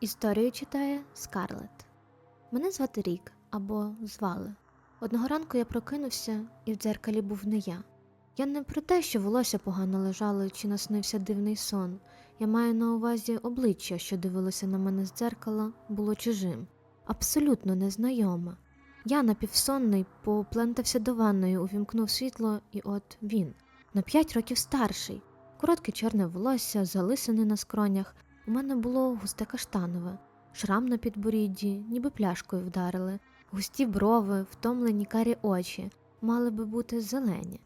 Історію читає Скарлет. Мене звати Рік або звали. Одного ранку я прокинувся, і в дзеркалі був не я. Я не про те, що волосся погано лежало чи наснився дивний сон. Я маю на увазі обличчя, що дивилося на мене з дзеркала, було чужим, абсолютно незнайоме. Я напівсонний поплентався до ванної, увімкнув світло, і от він на п'ять років старший. Коротке чорне волосся, залисини на скронях. У мене було густе каштанове, шрам на підборідді, ніби пляшкою вдарили, густі брови, втомлені карі очі, мали би бути зелені.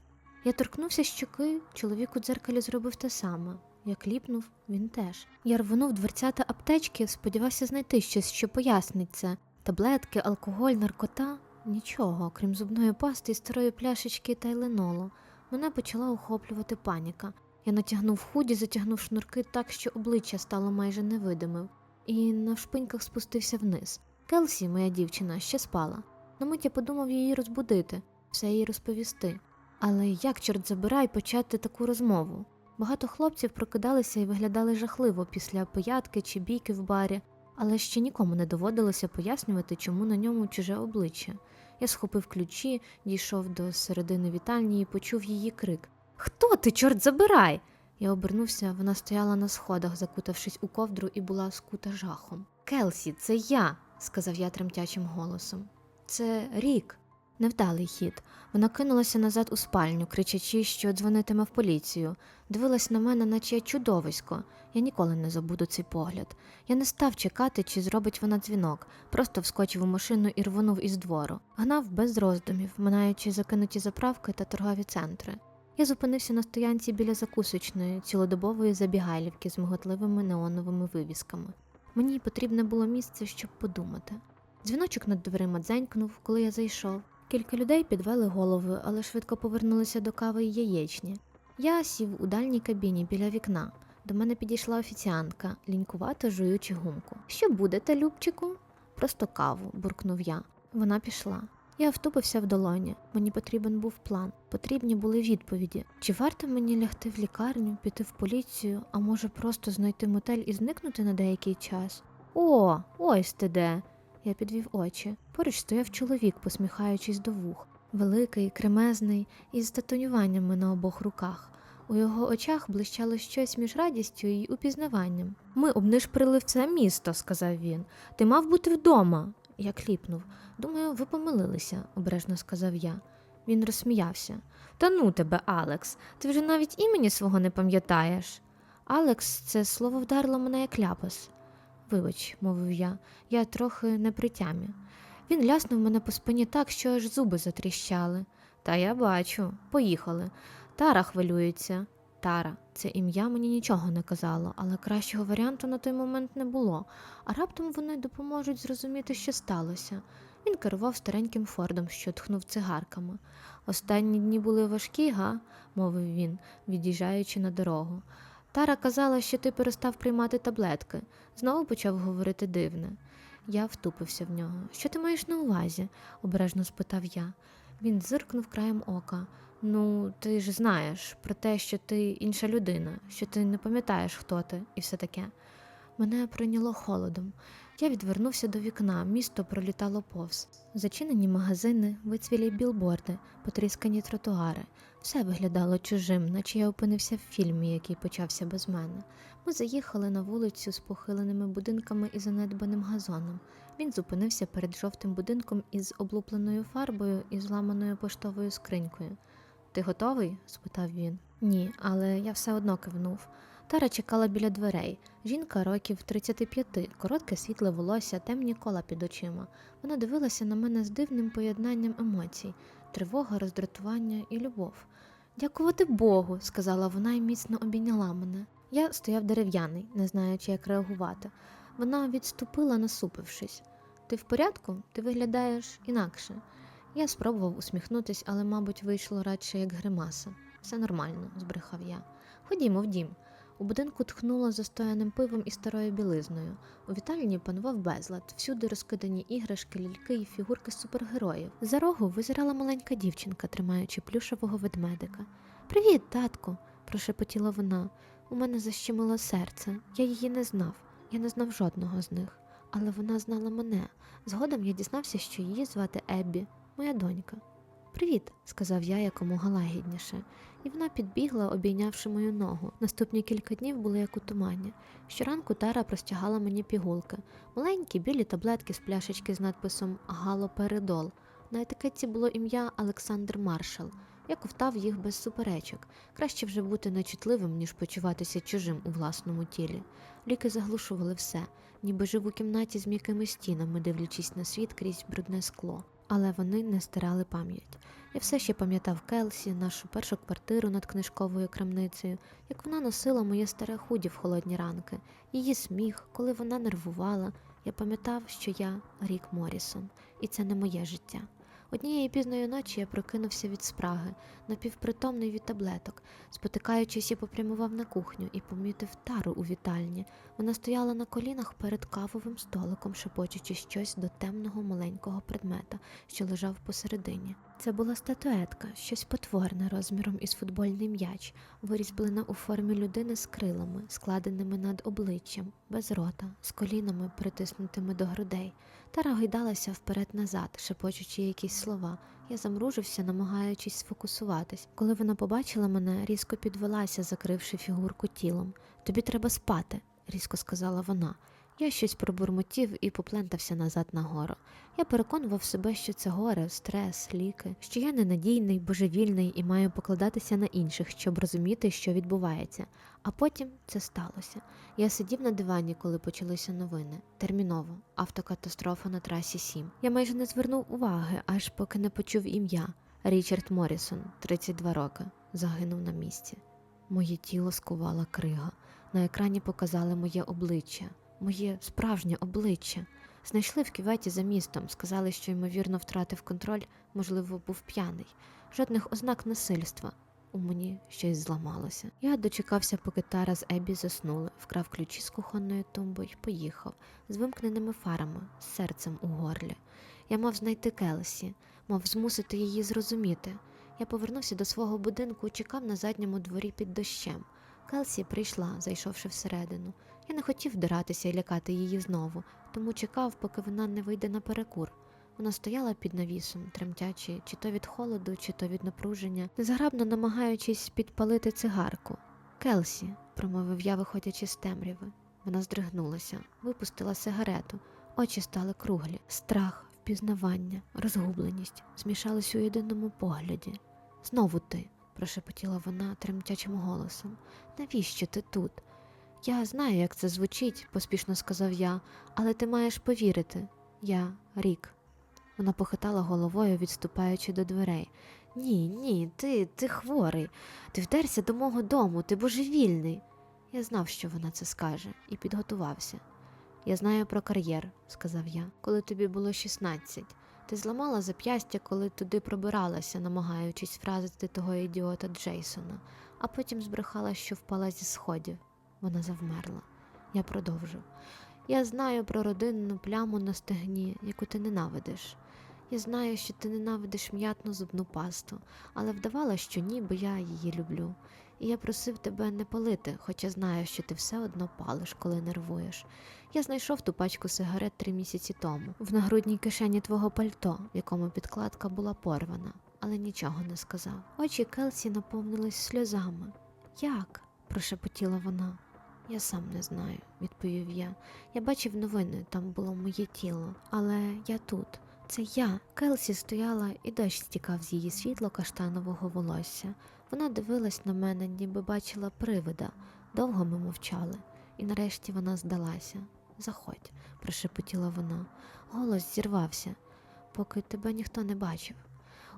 Я торкнувся щоки, чоловік у дзеркалі зробив те саме. Я кліпнув, він теж. Я рвонув дверцята аптечки, сподівався знайти щось, що пояснить це. Таблетки, алкоголь, наркота нічого, крім зубної пасти і старої пляшечки та ленолу. Мене почала охоплювати паніка. Я натягнув худі, затягнув шнурки так, що обличчя стало майже невидимим, і на вшпиньках спустився вниз. Келсі, моя дівчина, ще спала. На мить я подумав її розбудити, все їй розповісти. Але як, чорт забирай, почати таку розмову? Багато хлопців прокидалися і виглядали жахливо після пиятки чи бійки в барі, але ще нікому не доводилося пояснювати, чому на ньому чуже обличчя. Я схопив ключі, дійшов до середини вітальні і почув її крик. Хто ти, чорт забирай? Я обернувся, вона стояла на сходах, закутавшись у ковдру, і була скута жахом. Келсі, це я, сказав я тремтячим голосом. Це рік. Невдалий хід. Вона кинулася назад у спальню, кричачи, що дзвонитиме в поліцію. Дивилась на мене, наче я чудовисько. Я ніколи не забуду цей погляд. Я не став чекати, чи зробить вона дзвінок, просто вскочив у машину і рвонув із двору. Гнав без роздумів, минаючи закинуті заправки та торгові центри. Я зупинився на стоянці біля закусочної, цілодобової забігайлівки з миготливими неоновими вивісками. Мені потрібне було місце, щоб подумати. Дзвіночок над дверима дзенькнув, коли я зайшов. Кілька людей підвели голови, але швидко повернулися до кави і яєчні. Я сів у дальній кабіні біля вікна. До мене підійшла офіціантка, лінькувато жуючи гумку. Що будете, Любчику? Просто каву, буркнув я. Вона пішла. Я втупився в долоні. Мені потрібен був план. Потрібні були відповіді. Чи варто мені лягти в лікарню, піти в поліцію, а може просто знайти мотель і зникнути на деякий час? О, ось ти де. Я підвів очі. Поруч стояв чоловік, посміхаючись до вух, великий, кремезний, із татуюваннями на обох руках. У його очах блищало щось між радістю і упізнаванням. Ми обнишприли все місто, сказав він. Ти мав бути вдома. Я кліпнув. Думаю, ви помилилися, обережно сказав я. Він розсміявся. Та ну тебе, Алекс, ти вже навіть імені свого не пам'ятаєш. Алекс, це слово вдарило мене як ляпас. Вибач, мовив я, я трохи не при тямі. Він ляснув мене по спині так, що аж зуби затріщали. Та я бачу, поїхали. Тара хвилюється. Тара, це ім'я мені нічого не казало, але кращого варіанту на той момент не було, а раптом вони допоможуть зрозуміти, що сталося. Він керував стареньким фордом, що тхнув цигарками. Останні дні були важкі, га? мовив він, від'їжджаючи на дорогу. Тара казала, що ти перестав приймати таблетки. Знову почав говорити дивне. Я втупився в нього. Що ти маєш на увазі? обережно спитав я. Він зиркнув краєм ока. Ну, ти ж знаєш про те, що ти інша людина, що ти не пам'ятаєш, хто ти, і все таке. Мене прийняло холодом. Я відвернувся до вікна, місто пролітало повз. Зачинені магазини, вицвілі білборди, потріскані тротуари. Все виглядало чужим, наче я опинився в фільмі, який почався без мене. Ми заїхали на вулицю з похиленими будинками і занедбаним газоном. Він зупинився перед жовтим будинком із облупленою фарбою і зламаною поштовою скринькою. Ти готовий? спитав він. Ні, але я все одно кивнув. Тара чекала біля дверей. Жінка років 35, коротке світле волосся, темні кола під очима. Вона дивилася на мене з дивним поєднанням емоцій тривога, роздратування і любов. Дякувати Богу, сказала вона і міцно обійняла мене. Я стояв дерев'яний, не знаючи, як реагувати. Вона відступила, насупившись. Ти в порядку? Ти виглядаєш інакше. Я спробував усміхнутись, але, мабуть, вийшло радше як гримаса. Все нормально, збрехав я. Ходімо в дім. У будинку тхнуло застояним пивом і старою білизною. У вітальні панував безлад, всюди розкидані іграшки, ляльки і фігурки супергероїв. За рогу визирала маленька дівчинка, тримаючи плюшевого ведмедика. Привіт, татку, прошепотіла вона. У мене защемило серце. Я її не знав. Я не знав жодного з них, але вона знала мене. Згодом я дізнався, що її звати Еббі, моя донька. Привіт, сказав я якомога лагідніше, і вона підбігла, обійнявши мою ногу. Наступні кілька днів були як у тумані. Щоранку Тара простягала мені пігулки, маленькі білі таблетки з пляшечки з надписом Галоперидол. На етикетці було ім'я Олександр Маршал. Я ковтав їх без суперечок. Краще вже бути нечутливим, ніж почуватися чужим у власному тілі. Ліки заглушували все, ніби жив у кімнаті з м'якими стінами, дивлячись на світ крізь брудне скло. Але вони не стирали пам'ять. Я все ще пам'ятав Келсі, нашу першу квартиру над книжковою крамницею, як вона носила моє старе худі в холодні ранки, її сміх, коли вона нервувала. Я пам'ятав, що я Рік Морісон, і це не моє життя. Однієї пізної ночі я прокинувся від спраги, напівпритомний від таблеток. Спотикаючись, я попрямував на кухню і помітив тару у вітальні. Вона стояла на колінах перед кавовим столиком, шепочучи щось до темного маленького предмета, що лежав посередині. Це була статуетка, щось потворне розміром із футбольний м'яч, вирізблена у формі людини з крилами, складеними над обличчям, без рота, з колінами, притиснутими до грудей. Тара гойдалася вперед-назад, шепочучи якісь слова. Я замружився, намагаючись сфокусуватись. Коли вона побачила мене, різко підвелася, закривши фігурку тілом. Тобі треба спати, різко сказала вона. Я щось пробурмотів і поплентався назад нагору. Я переконував себе, що це горе, стрес, ліки, що я ненадійний, божевільний і маю покладатися на інших, щоб розуміти, що відбувається. А потім це сталося. Я сидів на дивані, коли почалися новини. Терміново, автокатастрофа на трасі 7. Я майже не звернув уваги, аж поки не почув ім'я. Річард Морісон, 32 роки, загинув на місці. Моє тіло скувала крига. На екрані показали моє обличчя, моє справжнє обличчя. Знайшли в кюветі за містом, сказали, що ймовірно втратив контроль, можливо, був п'яний. Жодних ознак насильства. У мені щось зламалося. Я дочекався, поки Тара з Ебі заснули, вкрав ключі з кухонної тумби і поїхав з вимкненими фарами, з серцем у горлі. Я мав знайти Келсі, мав змусити її зрозуміти. Я повернувся до свого будинку чекав на задньому дворі під дощем. Келсі прийшла, зайшовши всередину. Я не хотів вдиратися і лякати її знову, тому чекав, поки вона не вийде на перекур. Вона стояла під навісом, тремтячи, чи то від холоду, чи то від напруження, незграбно намагаючись підпалити цигарку. Келсі, промовив я, виходячи з темряви. Вона здригнулася, випустила сигарету, очі стали круглі, страх, впізнавання, розгубленість змішались у єдиному погляді. Знову ти, прошепотіла вона тремтячим голосом. Навіщо ти тут? Я знаю, як це звучить, поспішно сказав я, але ти маєш повірити. Я рік. Вона похитала головою, відступаючи до дверей. Ні, ні, ти, ти хворий. Ти вдерся до мого дому, ти божевільний. Я знав, що вона це скаже, і підготувався. Я знаю про кар'єр, сказав я, коли тобі було 16. Ти зламала зап'ястя, коли туди пробиралася, намагаючись вразити того ідіота Джейсона, а потім збрехала, що впала зі сходів. Вона завмерла. Я продовжив. Я знаю про родинну пляму на стегні, яку ти ненавидиш. Я знаю, що ти ненавидиш м'ятну зубну пасту, але вдавала, що ні, бо я її люблю. І я просив тебе не палити, хоча знаю, що ти все одно палиш, коли нервуєш. Я знайшов ту пачку сигарет три місяці тому, в нагрудній кишені твого пальто, в якому підкладка була порвана, але нічого не сказав. Очі Келсі наповнились сльозами. Як? прошепотіла вона. Я сам не знаю, відповів я. Я бачив новини, там було моє тіло, але я тут. Це я. Келсі стояла, і дощ стікав з її світло каштанового волосся. Вона дивилась на мене, ніби бачила привида. Довго ми мовчали, і нарешті вона здалася. Заходь, прошепотіла вона. Голос зірвався, поки тебе ніхто не бачив.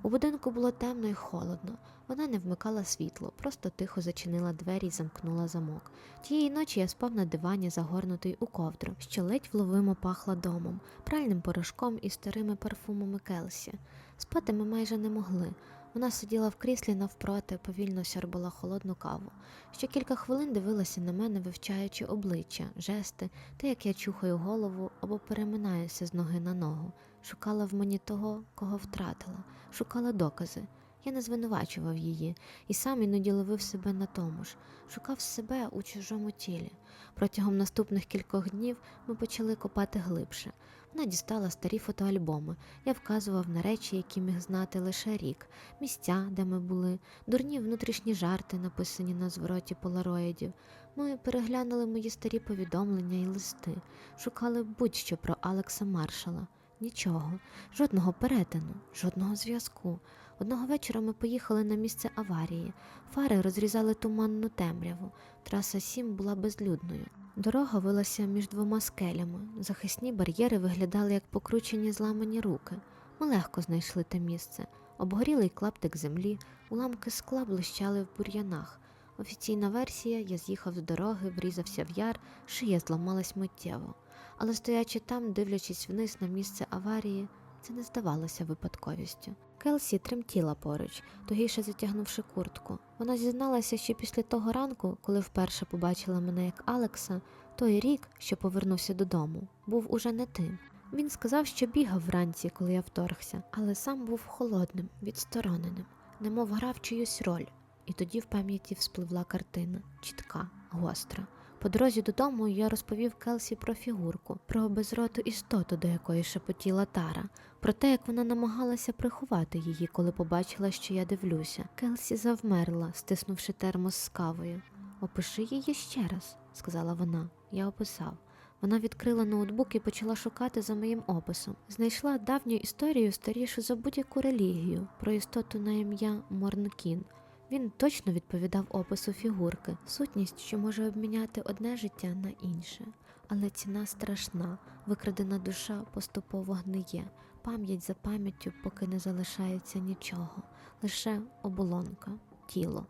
У будинку було темно і холодно. Вона не вмикала світло, просто тихо зачинила двері і замкнула замок. Тієї ночі я спав на дивані, загорнутий у ковдру, що ледь вловимо пахла домом, пральним порошком і старими парфумами Келсі. Спати ми майже не могли. Вона сиділа в кріслі навпроти, повільно сьорбала холодну каву. Ще кілька хвилин дивилася на мене, вивчаючи обличчя, жести, те, як я чухаю голову або переминаюся з ноги на ногу. Шукала в мені того, кого втратила, шукала докази. Я не звинувачував її і сам іноді ловив себе на тому ж, шукав себе у чужому тілі. Протягом наступних кількох днів ми почали копати глибше. Вона дістала старі фотоальбоми. Я вказував на речі, які міг знати лише рік, місця, де ми були, дурні внутрішні жарти, написані на звороті полароїдів. Ми переглянули мої старі повідомлення і листи, шукали будь-що про Алекса Маршала. Нічого, жодного перетину, жодного зв'язку. Одного вечора ми поїхали на місце аварії. Фари розрізали туманну темряву. Траса 7 була безлюдною. Дорога вилася між двома скелями. Захисні бар'єри виглядали як покручені зламані руки. Ми легко знайшли те місце. Обгорілий клаптик землі, уламки скла блищали в бур'янах. Офіційна версія я з'їхав з дороги, врізався в яр, шия зламалась миттєво. Але стоячи там, дивлячись вниз на місце аварії, це не здавалося випадковістю. Келсі тремтіла поруч, тугіше затягнувши куртку. Вона зізналася, що після того ранку, коли вперше побачила мене як Алекса, той рік, що повернувся додому, був уже не тим. Він сказав, що бігав вранці, коли я вторгся, але сам був холодним, відстороненим, немов грав чиюсь роль. І тоді в пам'яті вспливла картина чітка, гостра. По дорозі додому я розповів Келсі про фігурку, про безроту істоту, до якої шепотіла Тара, про те, як вона намагалася приховати її, коли побачила, що я дивлюся. Келсі завмерла, стиснувши термос з кавою. Опиши її ще раз, сказала вона. Я описав. Вона відкрила ноутбук і почала шукати за моїм описом. Знайшла давню історію старішу за будь-яку релігію про істоту на ім'я Морнкін. Він точно відповідав опису фігурки, сутність, що може обміняти одне життя на інше. Але ціна страшна, викрадена душа поступово гниє, пам'ять за пам'яттю, поки не залишається нічого, лише оболонка, тіло.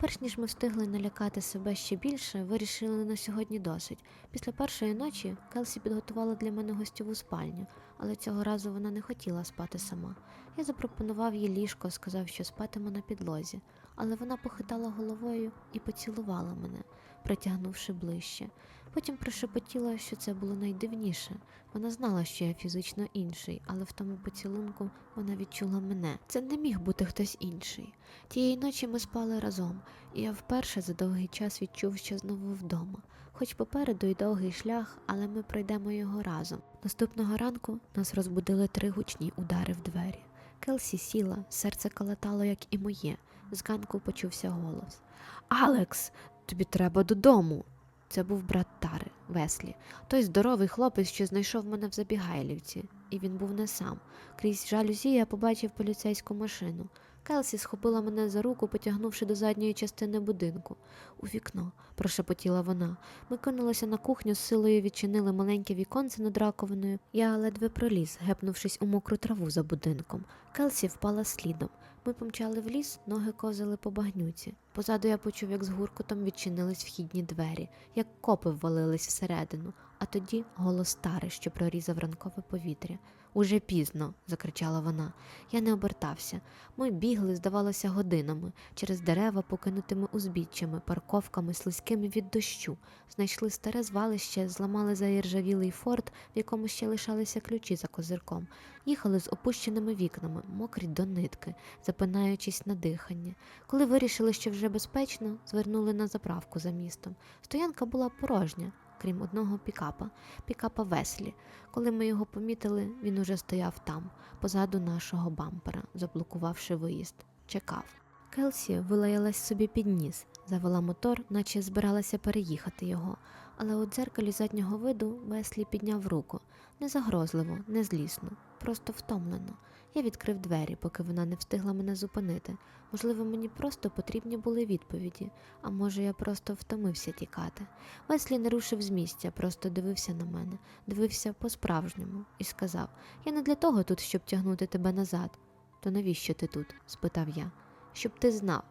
Перш ніж ми встигли налякати себе ще більше, вирішили на сьогодні досить. Після першої ночі Келсі підготувала для мене гостьову спальню, але цього разу вона не хотіла спати сама. Я запропонував їй ліжко, сказав, що спатиме на підлозі, але вона похитала головою і поцілувала мене, притягнувши ближче. Потім прошепотіла, що це було найдивніше. Вона знала, що я фізично інший, але в тому поцілунку вона відчула мене. Це не міг бути хтось інший. Тієї ночі ми спали разом, і я вперше за довгий час відчув, що знову вдома. Хоч попереду й довгий шлях, але ми пройдемо його разом. Наступного ранку нас розбудили три гучні удари в двері. Келсі сіла, серце калатало, як і моє. З ганку почувся голос. Алекс, тобі треба додому. Це був брат Тари, Веслі, той здоровий хлопець, що знайшов мене в Забігайлівці, і він був не сам. Крізь жалюзі я побачив поліцейську машину. Келсі схопила мене за руку, потягнувши до задньої частини будинку. У вікно, прошепотіла вона. Ми кинулися на кухню, з силою відчинили маленьке віконце над раковиною. Я ледве проліз, гепнувшись у мокру траву за будинком. Келсі впала слідом. Ми помчали в ліс, ноги ковзали по багнюці. Позаду я почув, як з гуркотом відчинились вхідні двері, як копи ввалились всередину, а тоді голос тари, що прорізав ранкове повітря. Уже пізно, закричала вона. Я не обертався. Ми бігли, здавалося, годинами через дерева, покинутими узбіччями, парковками, слизькими від дощу. Знайшли старе звалище, зламали заіржавілий форт, в якому ще лишалися ключі за козирком. Їхали з опущеними вікнами, мокрі до нитки, запинаючись на дихання. Коли вирішили, що вже безпечно, звернули на заправку за містом. Стоянка була порожня. Крім одного пікапа, пікапа Веслі. Коли ми його помітили, він уже стояв там, позаду нашого бампера, заблокувавши виїзд. Чекав. Келсі вилаялась собі під ніс, завела мотор, наче збиралася переїхати його, але у дзеркалі заднього виду Веслі підняв руку не загрозливо, не злісно, просто втомлено. Я відкрив двері, поки вона не встигла мене зупинити. Можливо, мені просто потрібні були відповіді, а може, я просто втомився тікати. Веслі не рушив з місця, просто дивився на мене, дивився по-справжньому і сказав: Я не для того тут, щоб тягнути тебе назад. То навіщо ти тут? спитав я. Щоб ти знав.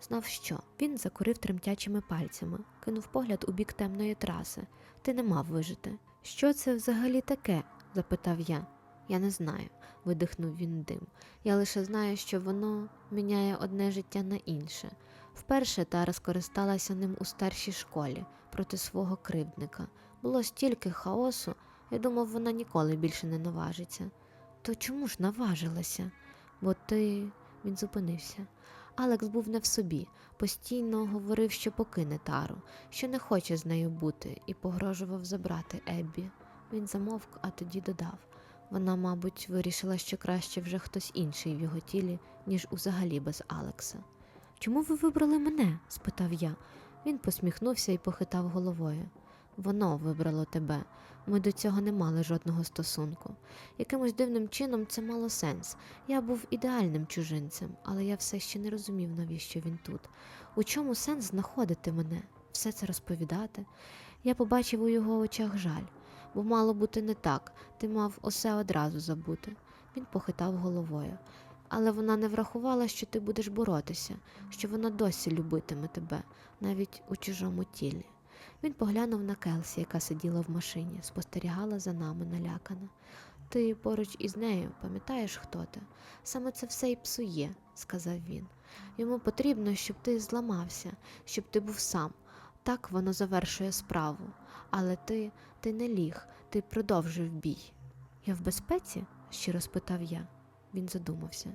Знав що? Він закурив тремтячими пальцями, кинув погляд у бік темної траси. Ти не мав вижити. Що це взагалі таке? запитав я. Я не знаю, видихнув він дим. Я лише знаю, що воно міняє одне життя на інше. Вперше Тара скористалася ним у старшій школі проти свого кривдника. Було стільки хаосу, я думав, вона ніколи більше не наважиться. То чому ж наважилася? Бо ти. Він зупинився. Алекс був не в собі, постійно говорив, що покине Тару, що не хоче з нею бути, і погрожував забрати Еббі. Він замовк, а тоді додав. Вона, мабуть, вирішила, що краще вже хтось інший в його тілі, ніж узагалі без Алекса. Чому ви вибрали мене? спитав я. Він посміхнувся і похитав головою. Воно вибрало тебе. Ми до цього не мали жодного стосунку. Якимось дивним чином це мало сенс. Я був ідеальним чужинцем, але я все ще не розумів, навіщо він тут. У чому сенс знаходити мене, все це розповідати? Я побачив у його очах жаль, бо мало бути не так, ти мав усе одразу забути. Він похитав головою. Але вона не врахувала, що ти будеш боротися, що вона досі любитиме тебе, навіть у чужому тілі. Він поглянув на Келсі, яка сиділа в машині, спостерігала за нами налякана. Ти поруч із нею пам'ятаєш, хто ти? Саме це все і псує, сказав він. Йому потрібно, щоб ти зламався, щоб ти був сам. Так воно завершує справу. Але ти, ти не ліг, ти продовжив бій. Я в безпеці? щиро спитав я. Він задумався.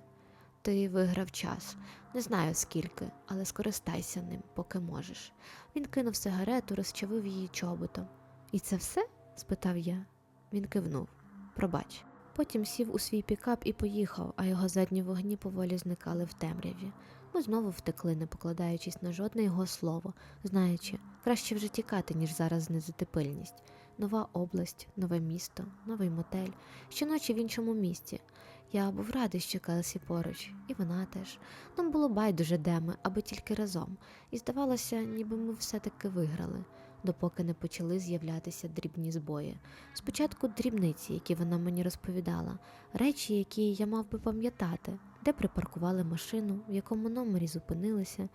Ти виграв час. Не знаю скільки, але скористайся ним, поки можеш. Він кинув сигарету, розчавив її чоботом. І це все? спитав я. Він кивнув. Пробач. Потім сів у свій пікап і поїхав, а його задні вогні поволі зникали в темряві. Ми знову втекли, не покладаючись на жодне його слово, знаючи, краще вже тікати, ніж зараз знизити пильність. Нова область, нове місто, новий мотель, щоночі в іншому місті. Я був радий, що Келсі поруч, і вона теж. Нам було байдуже де ми, аби тільки разом, і здавалося, ніби ми все-таки виграли, допоки не почали з'являтися дрібні збої. Спочатку дрібниці, які вона мені розповідала, речі, які я мав би пам'ятати, де припаркували машину, в якому номері зупинилися.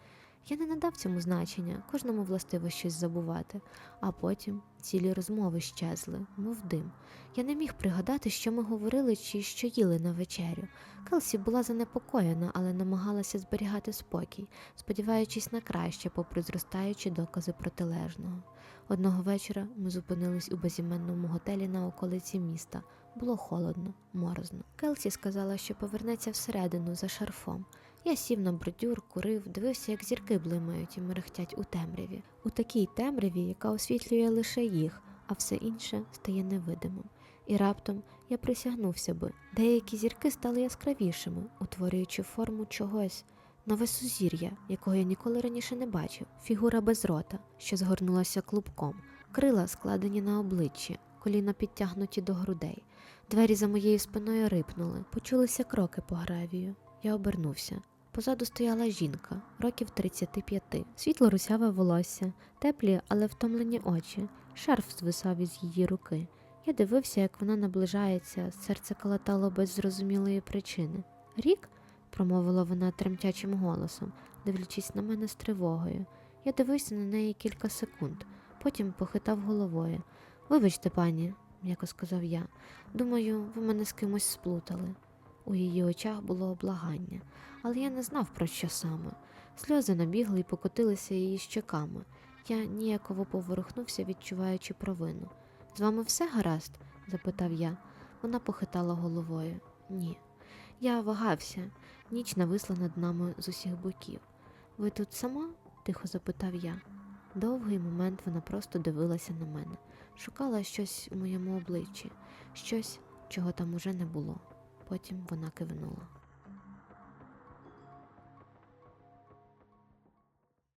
Я не надав цьому значення, кожному властиво щось забувати, а потім цілі розмови щезли, мов дим. Я не міг пригадати, що ми говорили чи що їли на вечерю. Келсі була занепокоєна, але намагалася зберігати спокій, сподіваючись на краще, попри зростаючі докази протилежного. Одного вечора ми зупинились у безіменному готелі на околиці міста. Було холодно, морозно. Келсі сказала, що повернеться всередину за шарфом. Я сів на бордюр, курив, дивився, як зірки блимають і мерехтять у темряві, у такій темряві, яка освітлює лише їх, а все інше стає невидимим. І раптом я присягнувся би, деякі зірки стали яскравішими, утворюючи форму чогось, нове сузір'я, якого я ніколи раніше не бачив, фігура без рота, що згорнулася клубком, крила складені на обличчі, коліна підтягнуті до грудей. Двері за моєю спиною рипнули, почулися кроки по гравію. Я обернувся. Позаду стояла жінка, років 35, світло русяве волосся, теплі, але втомлені очі, шарф звисав із її руки. Я дивився, як вона наближається, серце калатало без зрозумілої причини. Рік? промовила вона тремтячим голосом, дивлячись на мене з тривогою. Я дивився на неї кілька секунд, потім похитав головою. Вибачте, пані, м'яко сказав я. Думаю, ви мене з кимось сплутали. У її очах було облагання, але я не знав про що саме. Сльози набігли і покотилися її щоками. Я ніяково поворухнувся, відчуваючи провину. З вами все гаразд? запитав я. Вона похитала головою. Ні. Я вагався. Ніч нависла над нами з усіх боків. Ви тут сама? тихо запитав я. Довгий момент вона просто дивилася на мене, шукала щось у моєму обличчі, щось, чого там уже не було. Потім вона кивнула.